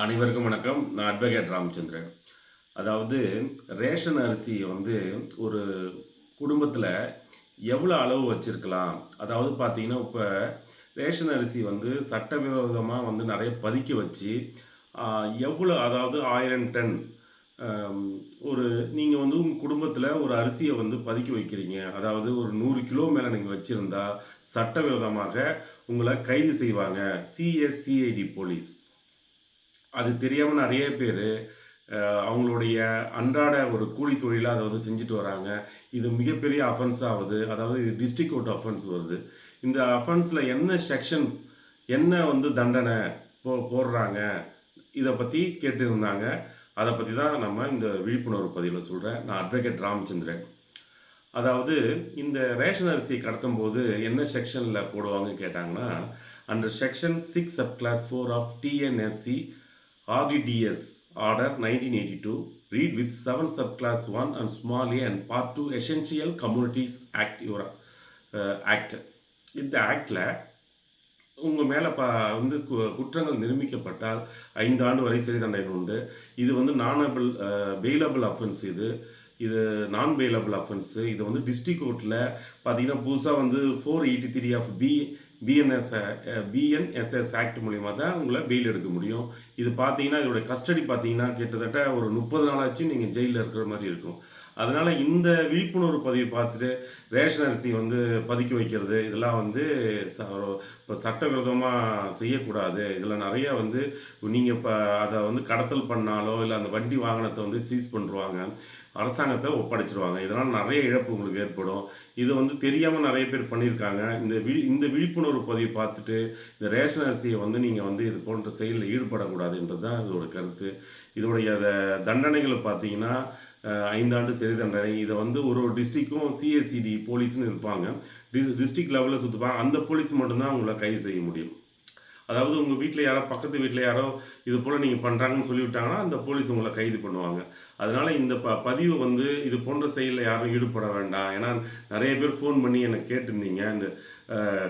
அனைவருக்கும் வணக்கம். நான் அட்வொகேட் ராமச்சந்திரன். அதாவது ரேஷன் அரிசி வந்து ஒரு குடும்பத்தில் எவ்வளோ அளவு வச்சுருக்கலாம்? அதாவது பார்த்தீங்கன்னா இப்போ ரேஷன் அரிசி வந்து சட்டவிரோதமாக வந்து நிறைய பதுக்கி வச்சு எவ்வளோ அதாவது ஆயிரம் டன் ஒரு நீங்கள் வந்து உங்கள் குடும்பத்தில் ஒரு அரிசியை வந்து பதுக்கி வைக்கிறீங்க. அதாவது ஒரு நூறு கிலோ மேலே நீங்கள் வச்சுருந்தா சட்டவிரோதமாக உங்களை கைது செய்வாங்க. சிஎஸ்சிஐடி போலீஸ் அது தெரியாமல் நிறைய பேர் அவங்களுடைய அன்றாட ஒரு கூலி தொழிலாக அதை வந்து செஞ்சுட்டு வராங்க. இது மிகப்பெரிய அஃபென்ஸ் ஆகுது. அதாவது டிஸ்ட்ரிக் கோர்ட் அஃபென்ஸ் வருது. இந்த அஃபென்ஸில் என்ன செக்ஷன் என்ன வந்து தண்டனை போ போடுறாங்க? இதை பற்றி கேட்டிருந்தாங்க. அதை பற்றி தான் நம்ம இந்த விழிப்புணர்வு பதிவில் சொல்கிறேன் நான் அட்வொகேட் ராமச்சந்திரன். அதாவது இந்த ரேஷன் அரிசி கடத்தும் போது என்ன செக்ஷனில் போடுவாங்க கேட்டாங்கன்னா under section six sub clause four of TNSC RDDS Order 1982 read with 7 subclass 1 and small a and part 2 Essential Communities Act your uh, Act. இந்த ஆக்டில் உங்கள் மேலே ப வந்து கு- குற்றங்கள் நிரூபிக்கப்பட்டால் ஐந்து ஆண்டு வரை சிறை தண்டனை உண்டு. இது வந்து நானபிள் பெயிலபிள் அஃபென்ஸ் இது. இது நான் பெயிலபிள் அஃபென்ஸு இது வந்து டிஸ்ட்ரிக் கோர்ட்டில் பார்த்தீங்கன்னா புதுசாக வந்து four eighty three of B BNS BNSS act மூலிமா தான் உங்களை பெயில் எடுக்க முடியும். இது பார்த்தீங்கன்னா இதோட கஸ்டடி பார்த்தீங்கன்னா கிட்டத்தட்ட ஒரு முப்பது நாளாச்சும் நீங்கள் ஜெயிலில் இருக்கிற மாதிரி இருக்கும். அதனால் இந்த விழிப்புணர்வு பதிவு பார்த்துட்டு ரேஷன் அரிசி வந்து பதுக்கி வைக்கிறது இதெல்லாம் வந்து இப்போ சட்டவிரோதமாக செய்யக்கூடாது. இதில் நிறையா வந்து நீங்கள் இப்போ அதை வந்து கடத்தல் பண்ணாலோ இல்லை அந்த வண்டி வாகனத்தை வந்து சீஸ் பண்ணுருவாங்க அரசாங்கத்தை ஒப்படைச்சிருவாங்க. இதனால் நிறைய இழப்பு உங்களுக்கு ஏற்படும். இது வந்து தெரியாமல் நிறைய பேர் பண்ணியிருக்காங்க. இந்த வி இந்த விழிப்புணர்வு பதிவை பார்த்துட்டு இந்த ரேஷன் அரிசியை வந்து நீங்கள் வந்து இது போன்ற செயலில் ஈடுபடக்கூடாதுன்றது தான் இதோட கருத்து. இதோடைய தண்டனைகளை பார்த்தீங்கன்னா ஐந்தாண்டு சிறை தண்டனை. இதை வந்து ஒரு ஒரு டிஸ்ட்ரிக்கும் சிஎஸ்சிடி போலீஸ்னு இருப்பாங்க. டிஸ் டிஸ்ட்ரிக்ட் லெவலில் சுற்றுப்பாங்க அந்த போலீஸ் மட்டும்தான் உங்களை கைது செய்ய முடியும். அதாவது உங்கள் வீட்டில் யாரோ பக்கத்து வீட்டில் யாரோ இது போல் நீங்கள் பண்ணுறாங்கன்னு சொல்லிவிட்டாங்கன்னா அந்த போலீஸ் உங்களை கைது பண்ணுவாங்க. அதனால் இந்த ப பதிவு வந்து இது போன்ற செயலில் யாரும் ஈடுபட வேண்டாம். ஏன்னா நிறைய பேர் ஃபோன் பண்ணி எனக்கு கேட்டிருந்தீங்க. இந்த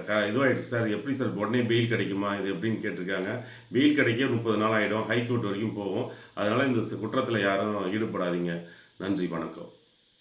க இதுவாகிடுச்சு சார். எப்படி சார் உடனே பெயில் கிடைக்குமா? இது எப்படின்னு கேட்டிருக்காங்க. பெயில் கிடைக்க முப்பது நாள் ஆகிடும் ஹைகோர்ட் வரைக்கும் போகும். அதனால் இந்த குற்றத்தில் யாரும் ஈடுபடாதீங்க. நன்றி வணக்கம்.